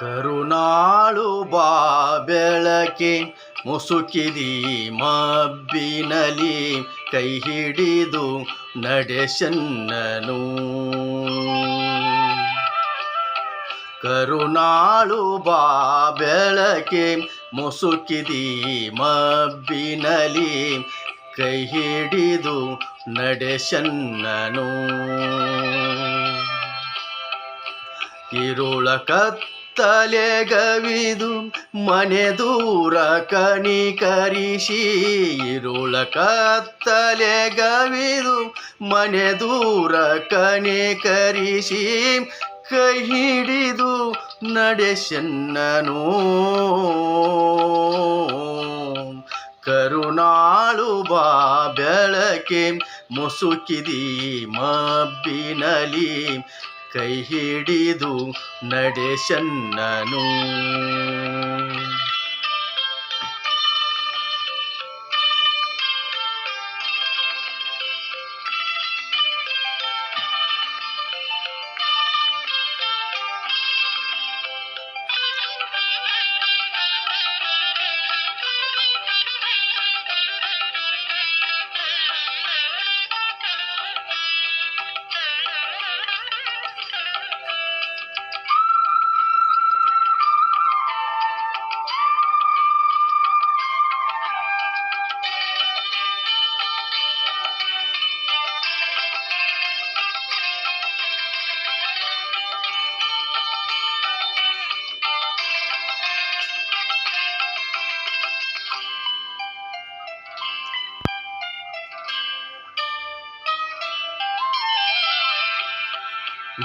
ಕರುನಾಳು ಬಾ ಬೆಳಕೆ, ಮುಸುಕಿದಿ ಮಬ್ಬಿನಲಿ ಕೈ ಹಿಡಿದು ನಡೆಸನ್ನನು ಕರುನಾಳು ಬಾ ಬೆಳಕೆ, ಮುಸುಕಿದಿ ಮಬ್ಬಿನಲಿ ಕೈ ಹಿಡಿದು ನಡೆಸನ್ನನು ಇರುಳ ಕತ್ತಲೆ ಗವಿದು ಮನೆ ದೂರ ಕನಿಕರಿಸಿ ಇರುಳ ಕತ್ತಲೆ ಗವಿದು ಮನೆ ದೂರ ಕನಿಕರಿಸಿ ಕೈ ಹಿಡಿದು ನಡೆಸನ್ನನು ಕರುಣಾಳು ಬಾ ಬೆಳಕೆ, ಮುಸುಕಿದಿ ಮಬ್ಬಿನಲಿ ಕೈ ಹಿಡಿದು ನಡೆಸನ್ನನು.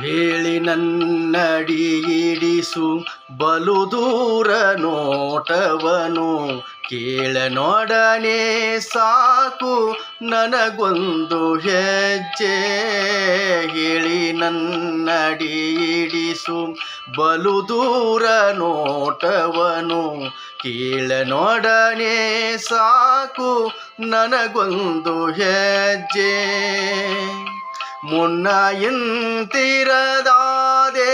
ಹೇಳಿ ನನ್ನಡಿ ಇಡಿಸು, ಬಲು ದೂರ ನೋಟವನು. ಕೇಳನೊಡನೆ ಸಾಕು, ನನಗೊಂದು ಹೆಜ್ಜೆ. ಹೇಳಿ ನನ್ನಡಿ ಇಡಿಸು, ಬಲು ದೂರ ನೋಟವನು. ಕೇಳನೊಡನೆ ಸಾಕು, ನನಗೊಂದು ಹೆಜ್ಜೆ. ಮುನ್ನ ಇಂತಿರದಾದೆ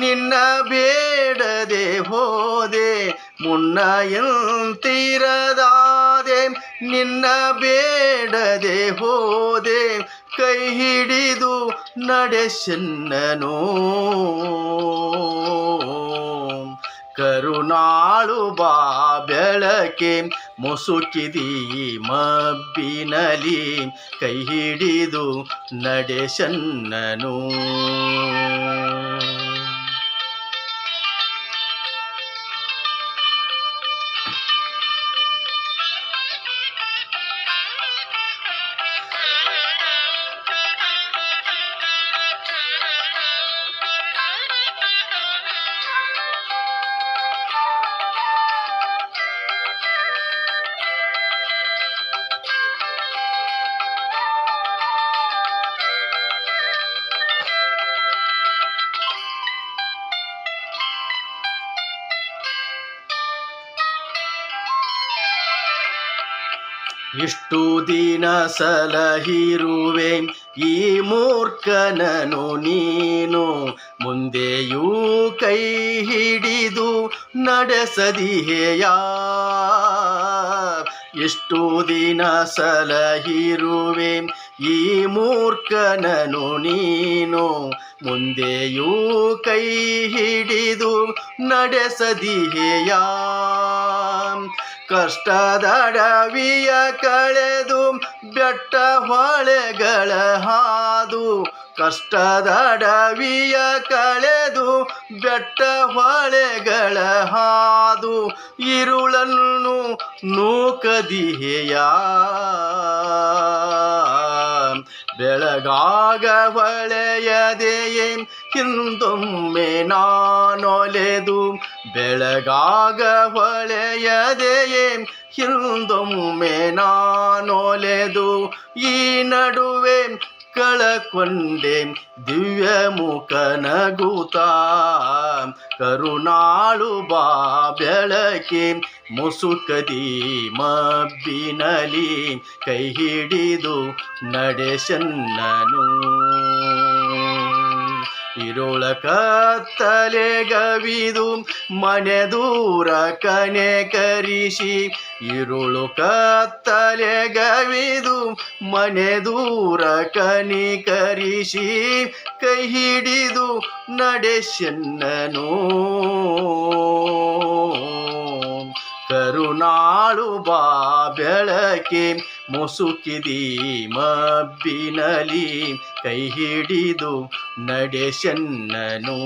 ನಿನ್ನ ಬೇಡದೆ ಹೋದೆ ಮುನ್ನ ಇಂತಿರದಾದೆ ನಿನ್ನ ಬೇಡದೆ ಹೋದೆ ಕೈ ಹಿಡಿದು ನಡೆಸನ್ನನು ಕರುಣಾಳು ಬಾ ಬೆಳಕೆ ಮುಸುಕಿದಿ ಮಬ್ಬಿನಲಿ ಕೈ ಹಿಡಿದು ನಡೆಸನ್ನನು. ಇಷ್ಟು ದಿನ ಸಲಹಿರುವೆ. ಈ ಮೂರ್ಖನನು ನೀನು ಮುಂದೆಯೂ ಕೈ ಹಿಡಿದು ನಡೆಸದಿಹೆಯ? ಇಷ್ಟು ದಿನ ಸಲಹಿರುವೆ. ಈ ಮೂರ್ಖನನು ನೀನು ಮುಂದೆಯೂ ಕೈ ಹಿಡಿದು ನಡೆಸದಿಹೆಯ? ಕಷ್ಟದಡವಿಯ ಕಳೆದು ಬೆಟ್ಟ ಹೊಳೆಗಳ ಹಾದು. ಕಷ್ಟದಡವಿಯ ಕಳೆದು ಬೆಟ್ಟ ಹೊಳೆಗಳ ಹಾದು. ಇರುಳನ್ನು ನೂಕದಿಹೆಯ ಬೆಳಗಾಗ ಹೊಳೆಯದೆಯೇ ಹಿಂದೊಮ್ಮೆ ನಾನೊಲೆದು ಬೆಳಗಾಗ ಹೊಳೆಯದೆಯೇ ಹಿಂದೊಮ್ಮೆ ನಾನೊಲೆದು ಈ ನಡುವೆ ಕಳಕೊಂಡೆ ದಿವ್ಯ ಮುಖನಗೂತ ಕರುಣಾಳು ಬಾ ಬೆಳಕೆ ಮುಸುಕದಿ ಮಬ್ಬಿನಲಿ. ಕೈ ಹಿಡಿದು ನಡೆಸನ್ನನು ಇರುಳ ಕತ್ತಲೆ ಗವಿದು ಮನೆ ದೂರ ಕನೆ ಕರಿಸಿ ಇರುಳು ಕತ್ತಲೆ ಗವಿದು ಮನೆ ದೂರ ಕನಿಕರಿಸಿ ಕೈ ಹಿಡಿದು ನಡೆಸೆನ್ನನು ಕರುನಾಳು ಬಾ ಬೆಳಕೆ ಮುಸುಕಿದಿ ಮಬ್ಬಿನಲಿ ಕೈ ಹಿಡಿದು ನಡೆಸೆನ್ನನು.